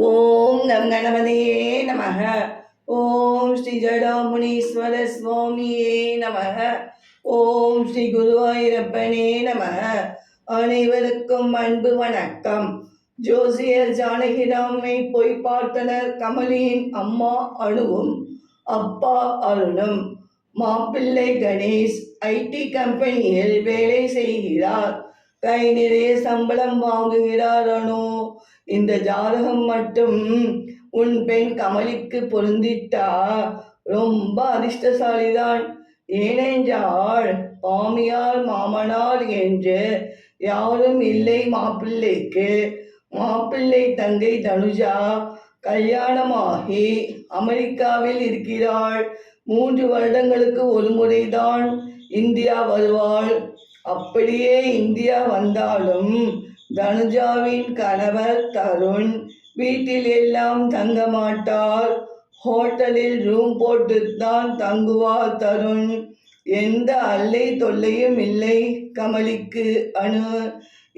ஓம் நம் கணபதியே நமக. ஓம் ஸ்ரீ ஜடாமுனீஸ்வர சுவாமியே நமக. ஓம் ஸ்ரீ குருவாயிரப்பனே நமக. அனைவருக்கும் அன்பு வணக்கம். ஜோசியர் ஜானகிராமை போய் பார்த்தனர் கமலியின் அம்மா அணுவும் அப்பா அருணும் மாப்பிள்ளை கணேஷ் ஐடி கம்பெனியில் வேலை செய்கிறார். கை நிறைய சம்பளம் வாங்குகிறார் இந்த ஜாதகம் மட்டும் உன் பெண் கமலிக்கு பொருந்திட்டா? ரொம்ப அதிர்ஷ்டசாலிதான். ஏனென்றால் மாமியார் மாமனார் என்று யாரும் இல்லை மாப்பிள்ளைக்கு. மாப்பிள்ளை தங்கை தனுஜா கல்யாணமாகி அமெரிக்காவில் இருக்கிறாள். மூன்று வருடங்களுக்கு ஒரு முறைதான் இந்தியா வருவாள். அப்படியே இந்தியா வந்தாலும் தனுஜாவின் கணவர் தருண் வீட்டில் எல்லாம் தங்க மாட்டார். ஹோட்டலில் ரூம் போட்டுத்தான் தங்குவார் தருண். எந்த அல்லை தொல்லையும் இல்லை கமலிக்கு அணு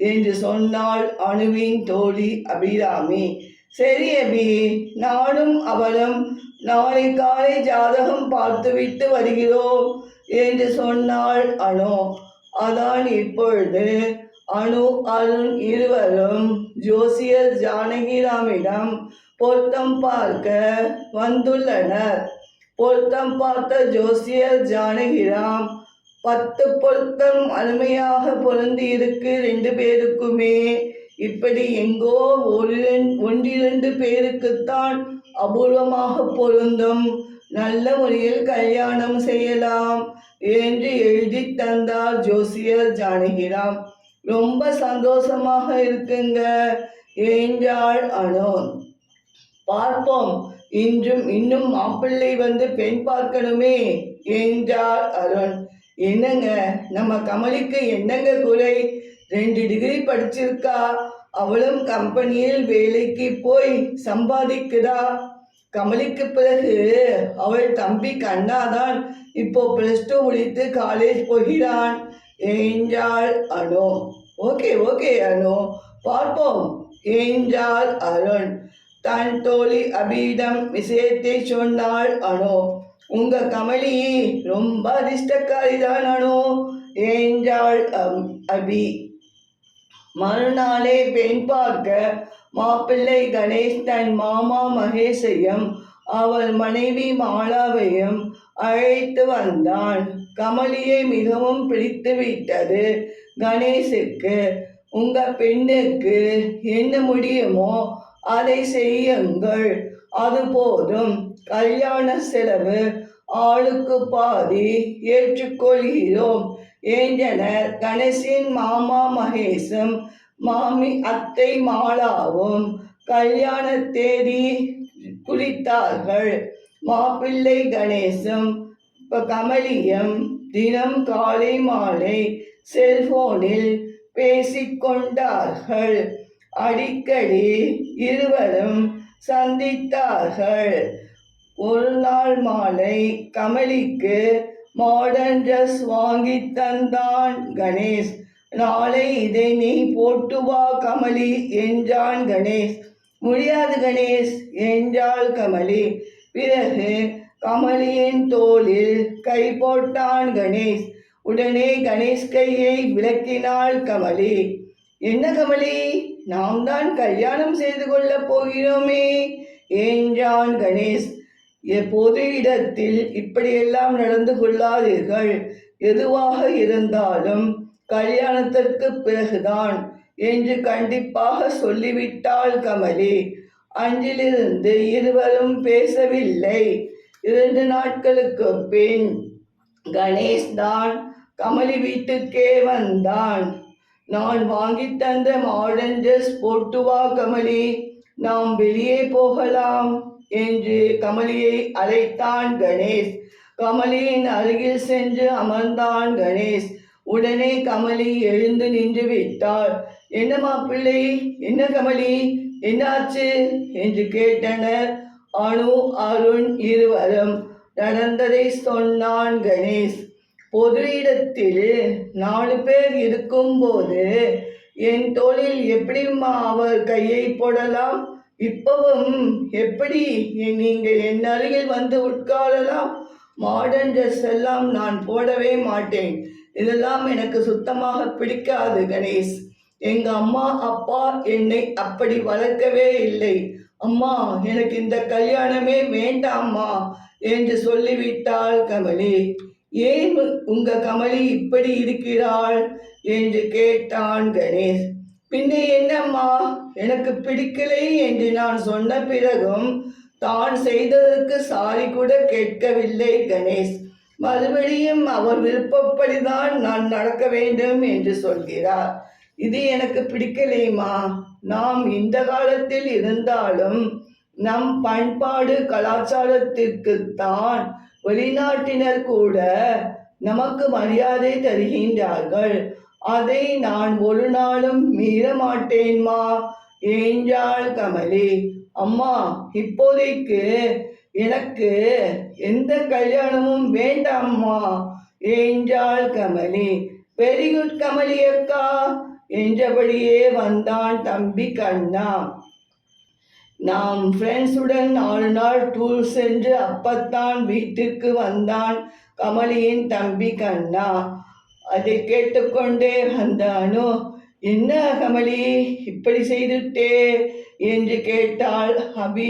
என்று சொன்னாள் அணுவின் தோழி அபிராமி. சரி அபி நானும் அவளும் நாளை காலை ஜாதகம் பார்த்துவிட்டு வருகிறோம் என்று சொன்னாள் அனு. அதான் இப்பொழுது அனு அருண் இருவரும் ஜோசியர் ஜானகிராமிடம் பொருத்தம் பார்க்க வந்துள்ளனர். பொருத்தம் பார்த்த ஜோசியர் ஜானகிராம் பத்து பொருத்தம் அருமையாக பொருந்தி இருக்கு ரெண்டு பேருக்குமே. இப்படி எங்கோ ஒரு ஒன்றிரண்டு பேருக்குத்தான் அபூர்வமாக பொருந்தும். நல்ல முறையில் கல்யாணம் செய்யலாம் என்று எழுதி தந்தார் ஜோசியர் ஜானகிராம். ரொம்ப சந்தோஷமாக இருக்குங்க என்றாள் அனு பார்ப்போம் இன்றும் இன்னும் மாப்பிள்ளை வந்து பெண் பார்க்கணுமே என்றார் அருண். என்னங்க நம்ம கமலிக்கு என்னங்க குறை? ரெண்டு டிகிரி படிச்சிருக்கா அவளும் கம்பெனியில் வேலைக்கு போய் சம்பாதிக்குதா? கமலிக்கு பிறகு அவள் தம்பி கண்ணாதான் இப்போ ப்ளஸ் டூ முடித்து காலேஜ் போகிறான். என்றாள் அனு ஓகே ஓகே அனு பார்ப்போம். என்றார் அருண். தன் தோழி அபியிடம் விஷயத்தை சொன்னாள் அனு உங்க கமலி ரொம்ப அதிர்ஷ்டக்காரிதான் அனு என்றாள் அம்- அபி. மறுநாளே பெண் பார்க்க மாப்பிள்ளை கணேஷ் தன் மாமா மகேஷையும் அவள் மனைவி மாலாவையும் அழைத்து வந்தான் கமலியை மிகவும் பிடித்து விட்டது. கணேஷுக்கு உங்க பெண்ணுக்கு என்ன முடியுமோ அதை செய்யுங்கள். அது போதும். கல்யாண செலவு ஆளுக்கு பாதி ஏற்றுக்கொள்கிறோம். என்றனர் கணேசின் மாமா மகேஷும் மாமி அத்தை மாலாவும் கல்யாண தேதி குறித்தார்கள். மாப்பிள்ளை கணேசும் இப்ப கமலியும் தினம் காலை மாலை செல்போனில் பேசிக்கொண்டார்கள் அடிக்கடி இருவரும் சந்தித்தார்கள். ஒரு நாள் மாலை கமலிக்கு மாடர்ன் ட்ரெஸ் வாங்கி தந்தான் கணேஷ். நாளை இதை நீ போட்டு வா கமலி என்றான் கணேஷ். முடியாது கணேஷ் என்றாள் கமலி. பிறகு கமலியின் தோளில் கை போட்டான் கணேஷ். உடனே கணேஷ் கையை விளக்கினாள் கமலி. என்ன கமலி நாம் தான் கல்யாணம் செய்து கொள்ளப் போகிறோமே என்றான் கணேஷ். எப்போது இடத்தில் இப்படியெல்லாம் நடந்து கொள்ளாதீர்கள். எதுவாக இருந்தாலும் கல்யாணத்திற்கு பிறகுதான் என்று கண்டிப்பாக சொல்லிவிட்டாள் கமலி. அன்றிலிருந்து இருவரும் பேசவில்லை. இரண்டு நாட்களுக்கு பின் கணேஷ் தான் கமலி வீட்டுக்கே வந்தான். நான் வாங்கி தந்த மாடர்ன் ட்ரெஸ் போட்டு வா கமலி நாம் வெளியே போகலாம் என்று கமலியை அழைத்தான் கணேஷ். கமலியின் அருகில் சென்று அமர்ந்தான் கணேஷ். உடனே கமலி எழுந்து நின்று விட்டாள் என்ன மாப்பிள்ளை? என்ன கமலி? என்னாச்சு? என்று கேட்டனர். அனு அருண் இருவரும் நடந்ததை சொன்னான் கணேஷ். பொது இடத்தில் நாலு பேர் இருக்கும்போது என் தோளில் எப்படிம்மா அவர் கையை போடலாம்? இப்பவும் எப்படி? நீங்கள் என் அருகில் வந்து உட்காரலாம்? மாடர்ன் ட்ரெஸ் எல்லாம் நான் போடவே மாட்டேன். இதெல்லாம் எனக்கு சுத்தமாக பிடிக்காது கணேஷ். எங்க அம்மா அப்பா என்னை அப்படி வளர்க்கவே இல்லை. அம்மா எனக்கு இந்த கல்யாணமே வேண்டாம்மா என்று சொல்லிவிட்டாள் கமலி. ஏன் உங்க கமலி இப்படி இருக்கிறாள் என்று கேட்டான் கணேஷ். பின்ன என்னம்மா எனக்கு பிடிக்கலை என்று நான் சொன்ன பிறகும் தான் செய்ததற்கு சாரி கூட கேட்கவில்லை கணேஷ். மறுபடியும் அவர் விருப்பப்படிதான் நான் நடக்க வேண்டும் என்று சொல்கிறார். இது எனக்கு பிடிக்கலையுமா நாம் இந்த காலத்தில் இருந்தாலும் நம் பண்பாடு கலாச்சாரத்திற்குத்தான் வெளிநாட்டினர் கூட நமக்கு மரியாதை தருகின்றார்கள். அதை நான் ஒரு நாளும் மீற மாட்டேன்மா. என்றாள் கமலி. அம்மா இப்போதைக்கு எனக்கு எந்த கல்யாணமும் வேண்டாம்மா. என்றாள் கமலி வெரி குட் கமலி அக்கா என்றபடியே வந்தான் தம்பி கண்ணா. நாம் ஃப்ரெண்ட்ஸுடன் நாலு நாள் டூர் சென்று அப்பத்தான் வீட்டுக்கு வந்தான் கமலியின் தம்பி கண்ணா. அதை கேட்டுக்கொண்டே வந்தானோ? என்ன கமலி இப்படி செய்துட்டே? என்று கேட்டாள் அபி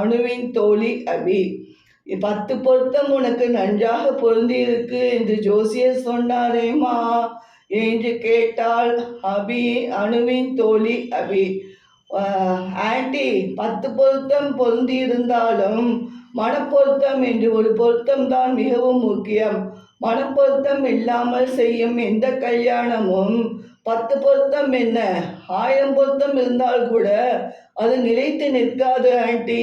அணுவின் தோழி அபி. பத்து பொருத்தம் உனக்கு நன்றாக பொருந்தி இருக்கு என்று ஜோசியர் சொன்னாரேம்மா என்று கேட்டாள் அபி அணுவின் தோழி அபி. ஆண்டி பத்து பொருத்தம் பொருந்தி இருந்தாலும் மனப்பொருத்தம் என்று ஒரு பொருத்தம் தான் மிகவும் முக்கியம். மனப்பொருத்தம் இல்லாமல் செய்யும் எந்த கல்யாணமும் பத்து பொருத்தம் என்ன? ஆயிரம் பொருத்தம் இருந்தால் கூட அது நிலைத்து நிற்காது ஆண்டி.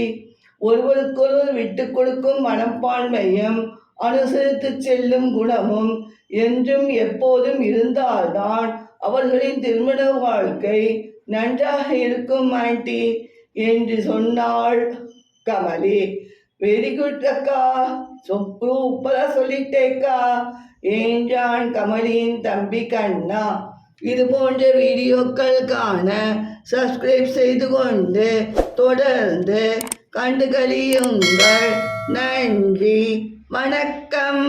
ஒருவருக்கொருவர் விட்டு கொடுக்கும் மனப்பான்மையும் அனுசரித்து செல்லும் குணமும் என்றும் எப்போதும் இருந்தால்தான் அவர்களின் திருமண வாழ்க்கை நன்றாக இருக்கும் ஆண்டி என்று சொன்னாள் கமலி. வெரி குட் அக்கா. சூப்பரா சொல்லிட்டேக்கா என்றான் கமலியின் தம்பி கண்ணா. இது போன்ற வீடியோக்கள் காண சப்ஸ்கிரைப் செய்து கொண்டு தொடர்ந்து கண்டுகளியுங்கள். நன்றி. வணக்கம்.